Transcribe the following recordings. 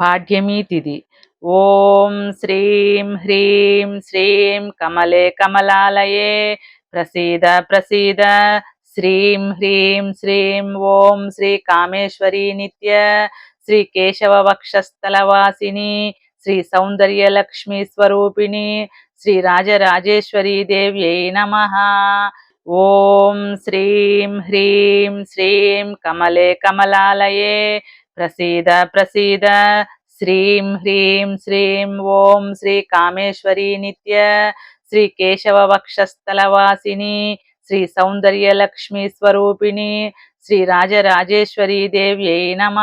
పాడ్యమీ తిథి ఓం శ్రీం హ్రీం శ్రీం కమలే కమలాలయే. ప్రసీద ప్రసీద. శ్రీం హ్రీం శ్రీం. ఓం శ్రీ కామేశ్వరీ నిత్య. శ్రీ కేశవ వక్షస్థలవాసిని శ్రీ సౌందర్యలక్ష్మీ స్వరూపిణి. శ్రీ రాజరాజేశ్వరీ దేవ్యై నమ. ఓం శ్రీం హ్రీం శ్రీం కమలే కమలాలయే. ప్రసీద ప్రసీద. శ్రీం హ్రీం శ్రీం ఓం శ్రీ కామేశ్వరీ నిత్య శ్రీ కేశవ వక్షస్థలవాసిని శ్రీ సౌందర్యలక్ష్మీ స్వరూపిణి శ్రీ రాజరాజేశ్వరీ దేవ్యై నమ.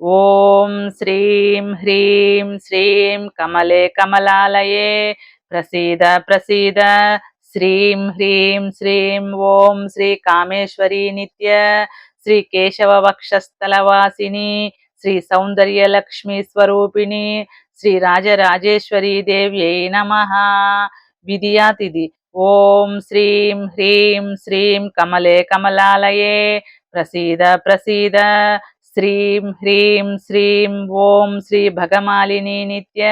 ఓం శ్రీం హ్రీం శ్రీం కమలే కమలాలయే. ప్రసీద ప్రసీద. శ్రీం హ్రీం శ్రీం ఓం శ్రీ కామేశ్వరీ నిత్య శ్రీ కేశవ వక్షస్థలవాసిని శ్రీ సౌందర్యలక్ష్మీ స్వరూపిణి శ్రీ రాజరాజేశ్వరీ దేవ్యై నమ. విధియాతిథి ఓం శ్రీం హ్రీం శ్రీం కమలే కమలాలయే ప్రసీద ప్రసీద శ్రీం హ్రీం శ్రీం ఓం శ్రీ భగమాలిని నిత్య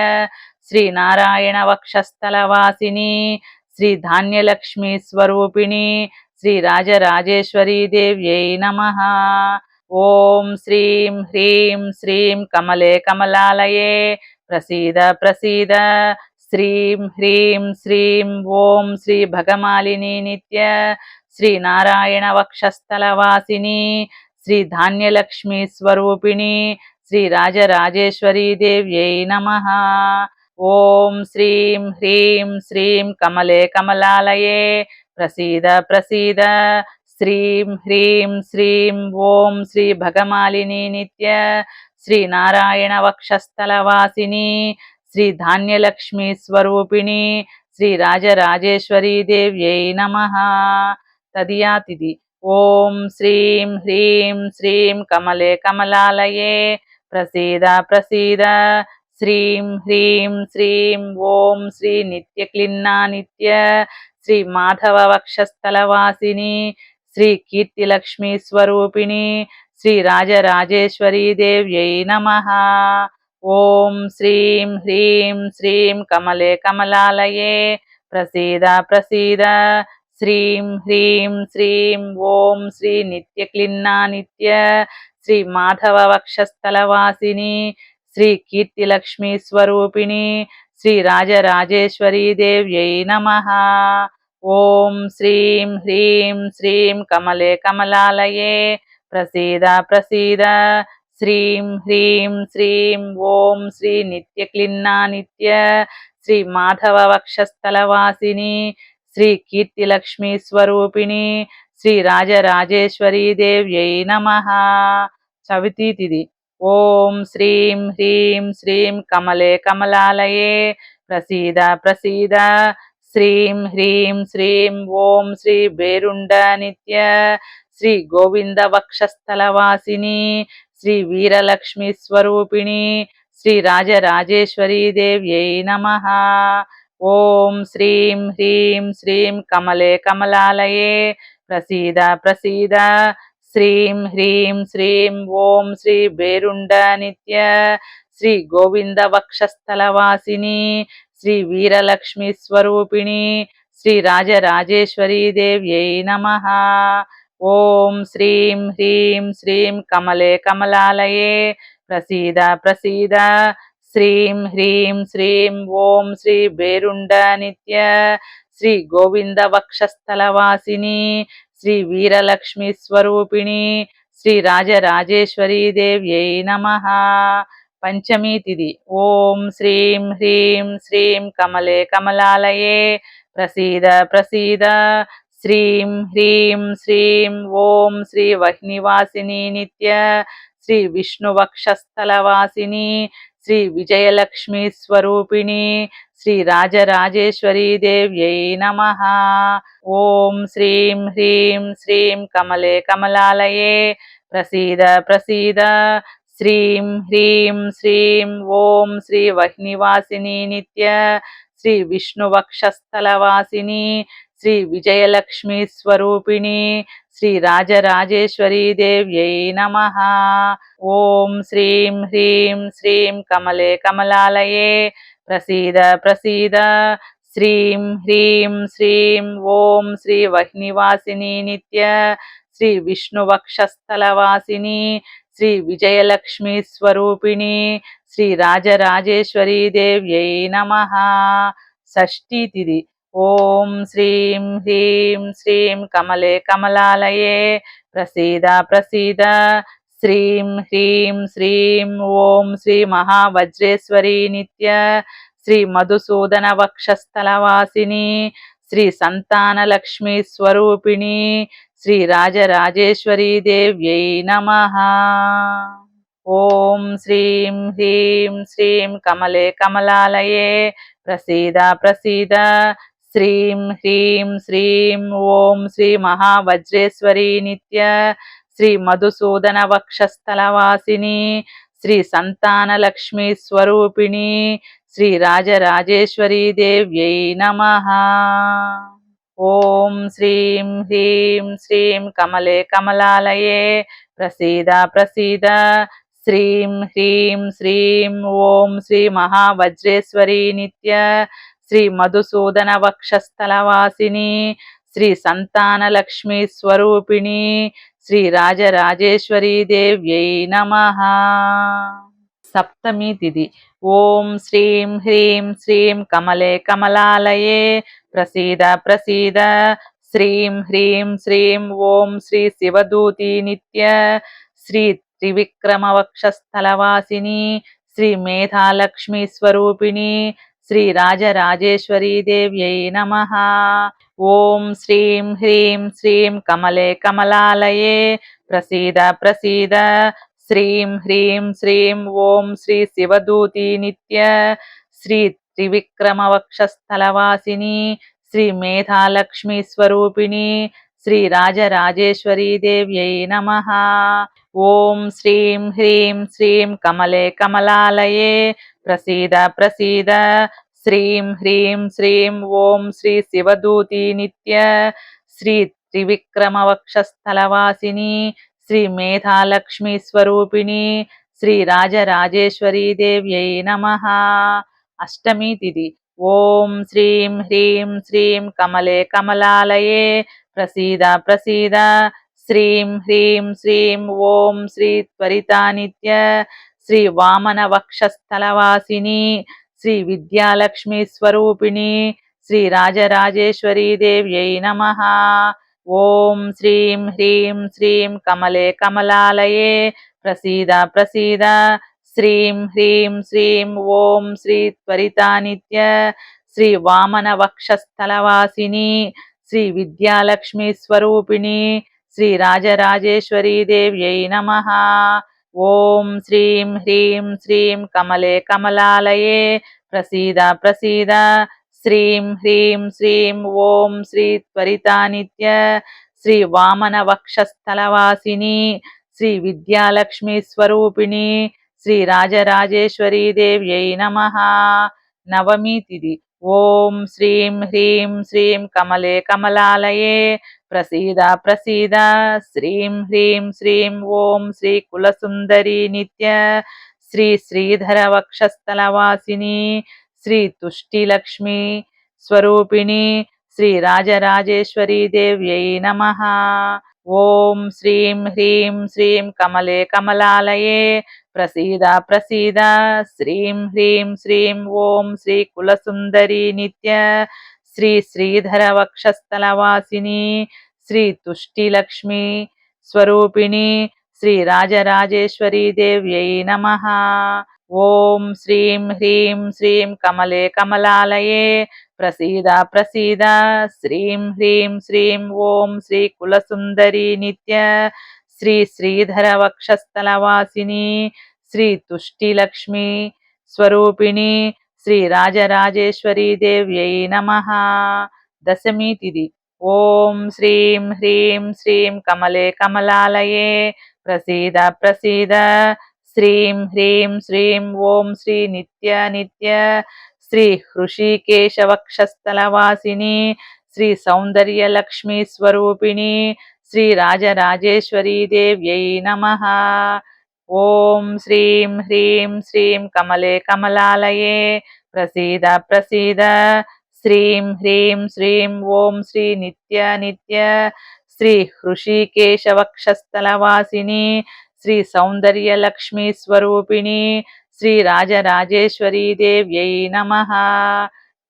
శ్రీ నారాయణ వక్షస్థలవాసిని శ్రీ ధాన్యలక్ష్మి స్వరూపిణి శ్రీ రాజరాజేశ్వరీ నమ. ఓం శ్రీం హ్రీం శ్రీం కమలే కమలాలయే. ప్రసీద ప్రసీద. శ్రీం హ్రీం శ్రీం ఓం శ్రీ భగమాలిని నిత్య. శ్రీ నారాయణ వక్షస్థలవాసిని. శ్రీ ధాన్యలక్ష్మి స్వరూపిణి. శ్రీ రాజరాజేశ్వరీదేవ్యై నమ. ఓం శ్రీం హ్రీం శ్రీం కమలే కమలాలయే. ప్రసీద ప్రసీద శ్రీం హ్రీం శ్రీం ఓం శ్రీ భగమాలిని నిత్య శ్రీ నారాయణ వక్షస్థలవాసిని శ్రీ ధాన్యలక్ష్మీ స్వరూపిణి శ్రీ రాజరాజేశ్వరీ దేవ్యై నమ తదియాతిది ఓం శ్రీం హ్రీం శ్రీం కమలే కమలాలయే ప్రసీద ప్రసీద శ్రీం హ్రీం శ్రీం ఓం శ్రీ నిత్య క్లిన్నా నిత్య శ్రీ మాధవ వక్షస్థలవాసిని శ్రీ కీర్తిలక్ష్మీ స్వరూపిణి శ్రీ రాజరాజేశ్వరీ దేవ్యై నమ. ఓం శ్రీం హ్రీం శ్రీం కమలే కమలాలయే. ప్రసీద ప్రసీద. శ్రీం హ్రీం శ్రీం ఓం శ్రీ నిత్య క్లిన్నా నిత్య. శ్రీ మాధవ వక్షస్థలవాసిని శ్రీ కీర్తిలక్ష్మీ స్వరూపిణి శ్రీ రాజరాజేశ్వరీ దేవ్యై నమ. ఓం శ్రీం హ్రీం శ్రీం కమలే కమలాలయే. ప్రసీద ప్రసీద. శ్రీం హ్రీం శ్రీం ఓం శ్రీ నిత్య క్లిన్నా నిత్య. శ్రీ మాధవ వక్షస్థలవాసిని శ్రీ కీర్తిలక్ష్మీ స్వరూపిణి. శ్రీ రాజరాజేశ్వరీ దేవ్యై నమ. చవితి తిథి ఓం శ్రీం హ్రీం శ్రీం కమలే కమలాలయే. ప్రసీద ప్రసీద. శ్రీం హ్రీం శ్రీం ఓం శ్రీ బేరుండ నిత్య శ్రీ గోవింద వక్షస్థలవాసిని శ్రీ వీరలక్ష్మి స్వరూపిణి శ్రీ రాజరాజేశ్వరీ దేవ్యై నమ. ఓం శ్రీం హ్రీం శ్రీం కమలే కమలాలయే ప్రసీద ప్రసీద. శ్రీం హ్రీం శ్రీం ఓం శ్రీ బేరుండ నిత్య శ్రీ గోవింద వక్షస్థలవాసిని శ్రీ వీరలక్ష్మి స్వరూపిణి శ్రీ రాజరాజేశ్వరీ దేవ్యై నమ. ఓం శ్రీం హ్రీం శ్రీం కమలే కమలాలయే. ప్రసీద ప్రసీద. శ్రీం హ్రీం శ్రీం ఓం శ్రీ బేరుండ నిత్య. శ్రీ గోవింద వక్షస్థలవాసిని శ్రీ వీరలక్ష్మి స్వరూపిణి శ్రీ రాజరాజేశ్వరీ దేవ్యై నమ. పంచమీ తిథి ఓం శ్రీం హ్రీం శ్రీం కమలే కమలాలయే ప్రసీద ప్రసీద. శ్రీం హ్రీం శ్రీం ఓం శ్రీ వహ్నివాసిని నిత్య. శ్రీ విష్ణువక్షస్థలవాసిని. శ్రీ విజయలక్ష్మీ స్వరూపిణి. శ్రీ రాజరాజేశ్వరీ దేవ్యై నమ. ఓం శ్రీం హ్రీం శ్రీం కమలే కమలాలయే ప్రసీద ప్రసీద. శ్రీం హ్రీం శ్రీం ఓం శ్రీ వహ్నివాసిని నిత్య శ్రీ విష్ణువక్షస్థలవాసిని శ్రీ విజయలక్ష్మీ స్వరూపిణి శ్రీ రాజరాజేశ్వరీ దేవ్యై నమ ఓం శ్రీం హ్రీం శ్రీం కమలే కమలాలయే ప్రసీద ప్రసీద శ్రీం హ్రీం శ్రీం ఓం శ్రీ వహ్నివాసిని నిత్య శ్రీ విష్ణువక్షస్థలవాసిని శ్రీ విజయలక్ష్మి స్వరూపిణి శ్రీ రాజరాజేశ్వరీ దేవ్యై నమ. షష్ఠీతిథి ఓం శ్రీం హ్రీం శ్రీం కమలే కమలాలయే. ప్రసీద ప్రసీద. శ్రీం హ్రీం శ్రీం. ఓం శ్రీ మహావజ్రేశ్వరీ నిత్య. శ్రీ మధుసూదన వక్షస్థలవాసిని. శ్రీ సంతానలక్ష్మీ స్వరూపిణి. శ్రీ రాజరాజేశ్వరీ దేవ్యై నమ. ఓం శ్రీం హ్రీం శ్రీం కమలే కమలాలయే ప్రసీద ప్రసీద. శ్రీం హ్రీం శ్రీం ఓం శ్రీ మహావజ్రేశ్వరీ నిత్య. శ్రీ మధుసూదన వక్షస్థలవాసిని. శ్రీ సంతాన లక్ష్మీ స్వరూపిణి. శ్రీ రాజరాజేశ్వరీ దేవ్యై నమ. ఓం శ్రీం హ్రీం శ్రీం కమలే కమలాలయే ప్రసీద ప్రసీద. శ్రీం హ్రీం శ్రీం ఓం శ్రీ మహావజ్రేశ్వరీ నిత్య. శ్రీ మధుసూదన వక్షస్థలవాసిని. శ్రీ సంతాన లక్ష్మీ స్వరూపిణి. శ్రీ రాజరాజేశ్వరీ దేవ్యై నమ. సప్తమి తిథి ఓం శ్రీం హ్రీం శ్రీం కమలే కమలాలయే ప్రసీద ప్రసీద శ్రీం హ్రీం శ్రీం ఓం శ్రీ శివదూతి నిత్య శ్రీ త్రివిక్రమవక్షస్థలవాసిని శ్రీ మేధాలక్ష్మీ స్వరూపిణి శ్రీ రాజరాజేశ్వరీ దేవ్యై నమ ఓం శ్రీం హ్రీం శ్రీం కమలే కమలాలయే ప్రసీద ప్రసీద శ్రీం హ్రీం శ్రీం ఓం శ్రీ శివదూతి నిత్య శ్రీ త్రివిక్రమవక్షస్థలవాసిని శ్రీ మేధాలక్ష్మీ స్వరూపిణి శ్రీ రాజరాజేశ్వరీ దేవ్యై నమ. ఓం శ్రీం హ్రీం శ్రీం కమలే కమలాలయే. ప్రసీద ప్రసీద. శ్రీం హ్రీం శ్రీం ఓం శ్రీ శివదూతి నిత్య. శ్రీ త్రివిక్రమవక్షస్థలవాసిని శ్రీ మేధాలక్ష్మీ స్వరూపిణి శ్రీ రాజరాజేశ్వరీ దేవ్యై నమ. అష్టమి తిథి ఓం శ్రీం హ్రీం శ్రీం కమలే కమలాలయే. ప్రసీద ప్రసీద. శ్రీం హ్రీం శ్రీం ఓం శ్రీ త్వరితానిత్య శ్రీ వామన వక్షస్థలవాసిని. శ్రీ విద్యాలక్ష్మి స్వరూపిణి. శ్రీ రాజరాజేశ్వరీ దేవ్యై నమ. ఓం శ్రీం హ్రీం శ్రీం కమలే కమలాలయే. ప్రసీద ప్రసీద. శ్రీం హ్రీం శ్రీం ఓం శ్రీ త్వరితానిత్య శ్రీ వామన వక్షస్థలవాసిని శ్రీ విద్యాలక్ష్మి స్వరూపిణి శ్రీ రాజరాజేశ్వరీ దేవ్యై నమ. ఓం శ్రీం హ్రీం శ్రీం కమలే కమలాలయే ప్రసీద ప్రసీద. శ్రీం హ్రీం శ్రీం ఓం శ్రీ త్వరితానిత్య శ్రీ వామన వక్షస్థలవాసిని శ్రీ విద్యాలక్ష్మి స్వరూపిణి శ్రీ రాజరాజేశ్వరీ దేవ్యై నమ. నవమి తిది ఓం శ్రీం హ్రీం శ్రీం కమలే కమలాలయే. ప్రసీద ప్రసీద. శ్రీం హ్రీం శ్రీం ఓం శ్రీ కులసుందరి నిత్య. శ్రీ శ్రీధర వక్షస్థలవాసిని శ్రీ తుష్టిలక్ష్మి స్వరూపిణి. శ్రీ రాజరాజేశ్వరీ దేవ్యై నమ. ఓం శ్రీం హ్రీం శ్రీం కమలే కమలాలయే. ప్రసీద ప్రసీద. శ్రీం హ్రీం శ్రీం ఓం శ్రీ కులసుందరి నిత్య. శ్రీ శ్రీధర వక్షస్థలవాసిని శ్రీ తుష్టిలక్ష్మి స్వరూపిణి. శ్రీ రాజరాజేశ్వరీ దేవ్యై నమ. ఓం శ్రీం హ్రీం శ్రీం కమలే కమలాలయే ప్రసీద ప్రసీద. శ్రీం హ్రీం శ్రీం ఓం శ్రీ కులసుందరి నిత్య. శ్రీ శ్రీధర వక్షస్థలవాసిని శ్రీ తుష్టిలక్ష్మి స్వరూపిణి. శ్రీ రాజరాజేశ్వరీ దేవ్యై నమ. దశమి తిది. ఓం శ్రీం హ్రీం శ్రీం కమలే కమలాలయే ప్రసీద ప్రసీద. శ్రీం హ్రీం శ్రీం ఓం శ్రీ నిత్య నిత్య శ్రీ హృషికేశవక్షస్థలవాసిని శ్రీ సౌందర్యలక్ష్మీ స్వరూపిణి శ్రీ రాజరాజేశ్వరీ దేవ్యై నమ. ఓం శ్రీం హ్రీం శ్రీం కమలే కమలాలయే ప్రసీద ప్రసీద. శ్రీం హ్రీం శ్రీం ఓం శ్రీ నిత్య నిత్య శ్రీ హృషికేశవక్షస్థలవాసిని శ్రీ సౌందర్యలక్ష్మీ స్వరూపిణి శ్రీ రాజరాజేశ్వరీ దేవ్యై నమ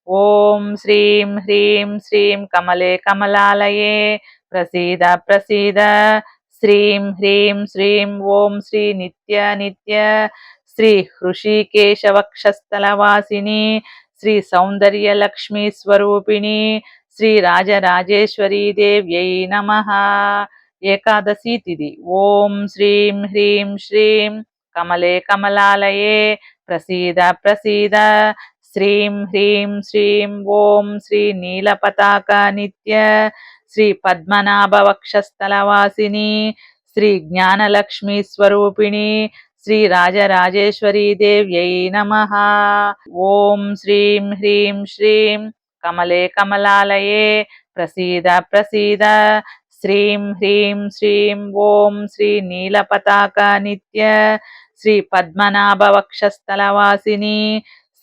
ఓం శ్రీం హ్రీం శ్రీం కమలే కమలాలయే ప్రసీద ప్రసీద శ్రీం హ్రీం శ్రీం ఓం శ్రీ నిత్య నిత్య శ్రీ హృషికేశవక్షస్థలవాసిని శ్రీ సౌందర్యలక్ష్మీ స్వరూపిణి శ్రీ రాజరాజేశ్వరీ దేవ్యై నమ ఏకాదశి తిథి ఓం శ్రీం హ్రీం శ్రీం కమలే కమలాలయే ప్రసీద ప్రసీద. శ్రీం హ్రీం శ్రీం ఓం శ్రీ నీలపతాక నిత్య. శ్రీ పద్మనాభ వక్షస్థలవాసిని శ్రీ జ్ఞానలక్ష్మీ స్వరూపిణి. శ్రీ రాజరాజేశ్వరీ దేవ్యై నమ. ఓం శ్రీం హ్రీం శ్రీం కమలే కమలాలయే ప్రసీద ప్రసీద. శ్రీం హ్రీం శ్రీం ఓం శ్రీ నీలపతాక నిత్య శ్రీ పద్మనాభ వక్షస్థలవాసిని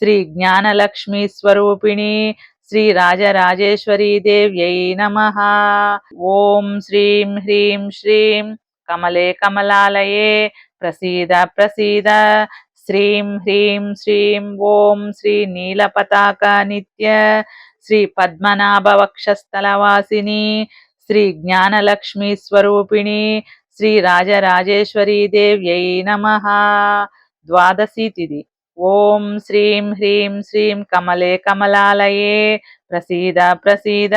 శ్రీ జ్ఞానలక్ష్మీ స్వరూపిణి శ్రీ రాజరాజేశ్వరీ దేవ్యై నమ ఓం శ్రీం హ్రీం శ్రీం కమలే కమలాలయే ప్రసీద ప్రసీద శ్రీ జ్ఞానలక్ష్మి స్వరూపిణి శ్రీ రాజరాజేశ్వరీ దేవ్యై నమ. ద్వాదశి తిది ఓం శ్రీం హ్రీం శ్రీం కమలే కమలాలయే. ప్రసీద ప్రసీద.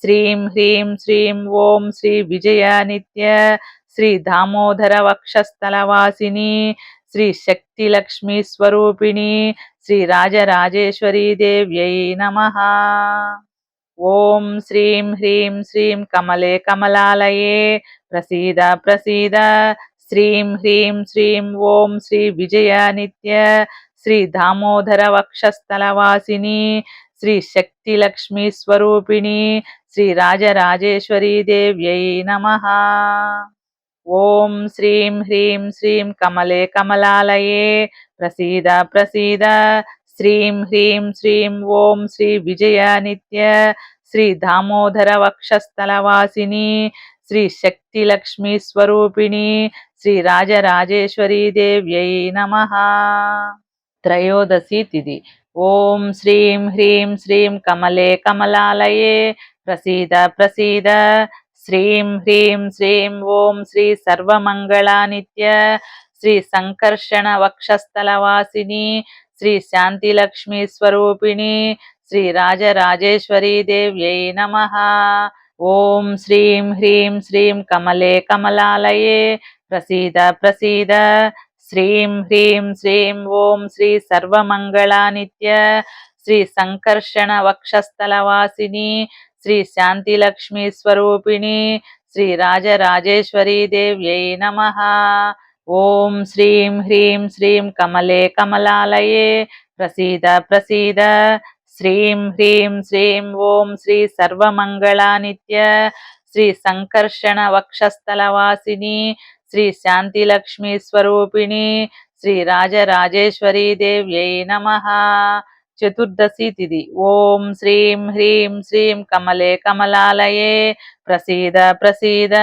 శ్రీం హ్రీం శ్రీం ఓం శ్రీ విజయ నిత్య. శ్రీ దామోదర వక్షస్థలవాసిని శ్రీ శక్తి లక్ష్మీ స్వరూపిణి. శ్రీ రాజరాజేశ్వరీ దేవ్యై నమ. ఓం శ్రీం హ్రీం శ్రీం కమలే కమలాలయే ప్రసీద ప్రసీద. శ్రీం హ్రీం శ్రీం ఓం శ్రీ విజయ నిత్య శ్రీ దామోదర వక్షస్థలవాసిని శ్రీ శక్తి లక్ష్మీ స్వరూపిణి శ్రీ రాజరాజేశ్వరీ దేవ్యై నమ. ఓం శ్రీం హ్రీం శ్రీం కమలే కమలాలయే ప్రసీద ప్రసీద. శ్రీం హ్రీం శ్రీం ఓం శ్రీ విజయ నిత్య శ్రీ దామోదర వక్షస్థలవాసిని శ్రీ శక్తి లక్ష్మీ స్వరూపిణి శ్రీ రాజరాజేశ్వరీ దేవ్యై నమ. త్రయోదశి తిథి ఓం శ్రీం హ్రీం శ్రీం కమలే కమలాలయే ప్రసీద ప్రసీద. శ్రీం హ్రీం శ్రీం ఓం శ్రీ సర్వమంగళానిత్య శ్రీ సంకర్షణ వక్షస్థలవాసిని శ్రీ శాంతిలక్ష్మీ స్వరూపిణి శ్రీ రాజరాజేశ్వరీ దేవ్యై నమ ఓం శ్రీం హ్రీం శ్రీం కమలే కమలాలయే ప్రసీద ప్రసీద శ్రీం హ్రీం శ్రీం ఓం శ్రీ సర్వమంగళానిత్య శ్రీ సంకర్షణ వక్షస్థలవాసిని శ్రీ శాంతిలక్ష్మీ స్వరూపిణి శ్రీ రాజరాజేశ్వరీ దేవ్యై నమ ఓం శ్రీం హ్రీం శ్రీం కమలే కమలాలయే ప్రసీద ప్రసీద. శ్రీం హ్రీం శ్రీం ఓం శ్రీ సర్వమంగళానిత్య. శ్రీ సంకర్షణ వక్షస్థలవాసిని. శ్రీ శాంతిలక్ష్మీ స్వరూపిణి. శ్రీ రాజరాజేశ్వరీ దేవ్యై నమ. చతుర్దశి తిథి ఓం శ్రీం హ్రీం శ్రీం కమలే కమలాలయే ప్రసీద ప్రసీద.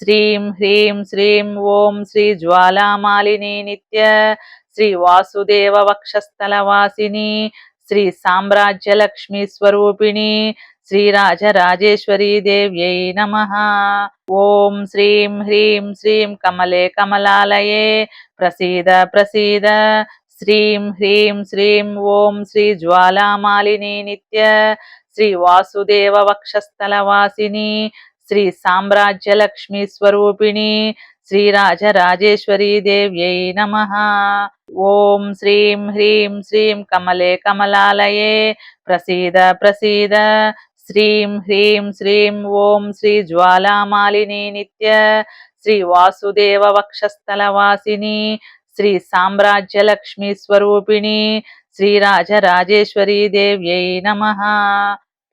శ్రీం హ్రీం శ్రీం ఓం శ్రీ జ్వాలామాలిని నిత్య శ్రీ వాసుదేవ వక్షస్థలవాసిని శ్రీ సామ్రాజ్యలక్ష్మీ స్వరూపిణి శ్రీ రాజరాజేశ్వరీ దేవ్యై నమ. ఓం శ్రీం హ్రీం శ్రీం కమలే కమలాలయే ప్రసీద ప్రసీద. శ్రీం హ్రీం శ్రీం ఓం శ్రీ జ్వాలామాలిని నిత్య శ్రీ వాసుదేవ వక్షస్థలవాసిని శ్రీ సామ్రాజ్య లక్ష్మీ స్వరూపిణి శ్రీరాజరాజేశ్వరీ దేవ్యై నమ. ఓం శ్రీం హ్రీం శ్రీం కమలే కమలాలయే. ప్రసీద ప్రసీద. శ్రీం హ్రీం శ్రీం ఓం శ్రీ జ్వాలామాలిని నిత్య. శ్రీ వాసుదేవ వక్షస్థలవాసిని శ్రీ సామ్రాజ్య లక్ష్మీ స్వరూపిణి శ్రీరాజరాజేశ్వరీ దేవ్యై నమ.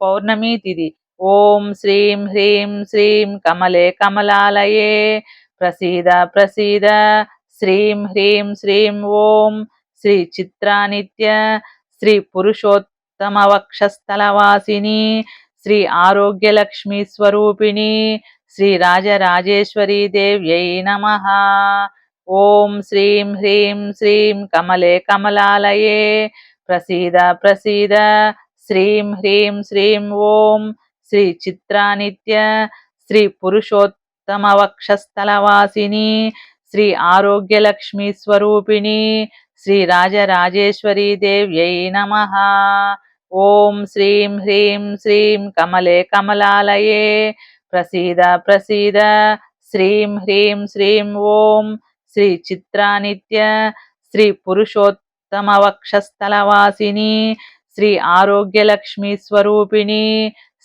పౌర్ణమి తిథి ఓం శ్రీం హ్రీం శ్రీం కమలే కమలాలయే. ప్రసీద ప్రసీద. శ్రీం హ్రీం శ్రీం ఓం శ్రీ చిత్రానిత్య. శ్రీ పురుషోత్తమ వక్షస్థలవాసిని. శ్రీ ఆరోగ్యలక్ష్మీ స్వరూపిణి. శ్రీ రాజరాజేశ్వరీ దేవ్యై నమ. ఓం శ్రీం హ్రీం శ్రీం కమలే కమలాలయే. ప్రసీద ప్రసీద. శ్రీం హ్రీం శ్రీం ఓం శ్రీ చిత్రానిత్య శ్రీ పురుషోత్తమ వక్షస్థలవాసిని శ్రీ ఆరోగ్యలక్ష్మి స్వరూపిణి శ్రీ రాజరాజేశ్వరీ దేవ్యై నమ ఓం శ్రీం హ్రీం శ్రీం కమలే కమలాలయే ప్రసీద ప్రసీద శ్రీం హ్రీం శ్రీం ఓం శ్రీ చిత్రానిత్య శ్రీ పురుషోత్తమ వక్షస్థలవాసిని శ్రీ ఆరోగ్యలక్ష్మి స్వరూపిణి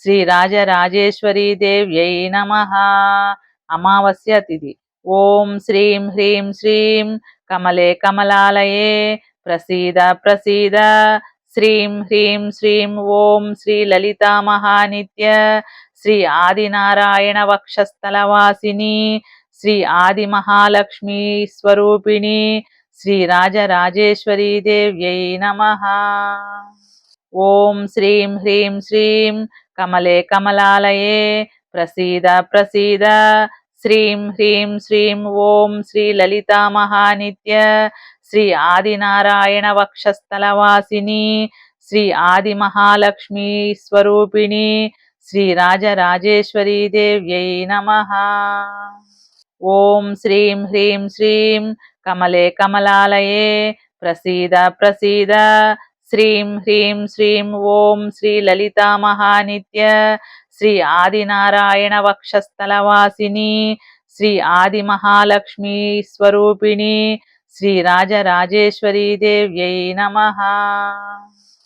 శ్రీ రాజరాజేశ్వరీ దేవ్యై నమ అమావాస్య తిథి ఓం శ్రీం హ్రీం శ్రీం కమలే కమలాలయే ప్రసీద ప్రసీద శ్రీం హ్రీం శ్రీం ఓం శ్రీ లలితా మహానిత్య శ్రీ ఆదినారాయణ వక్షస్థలవాసిని శ్రీ ఆది మహాలక్ష్మీ స్వరూపిణి శ్రీ రాజరాజేశ్వరీ దేవ్యై నమ ఓం శ్రీం హ్రీం శ్రీం కమలే కమలాలయే ప్రసీద ప్రసీద శ్రీం హ్రీం శ్రీం ఓం శ్రీ లలితా మహానిత్య శ్రీ ఆదినారాయణ వక్షస్థలవాసిని శ్రీ ఆది మహాలక్ష్మీ స్వరూపిణి శ్రీ రాజరాజేశ్వరీ దేవ్యై నమ. ఓం శ్రీం హ్రీం శ్రీం కమలే కమలాలయే ప్రసీద ప్రసీద శ్రీం హ్రీం శ్రీం ఓం శ్రీ లలితా మహానిత్య శ్రీ ఆదినారాయణ వక్షస్థలవాసిని శ్రీ ఆది మహాలక్ష్మీ స్వరూపిణి శ్రీ రాజరాజేశ్వరీ దేవ్యై నమ.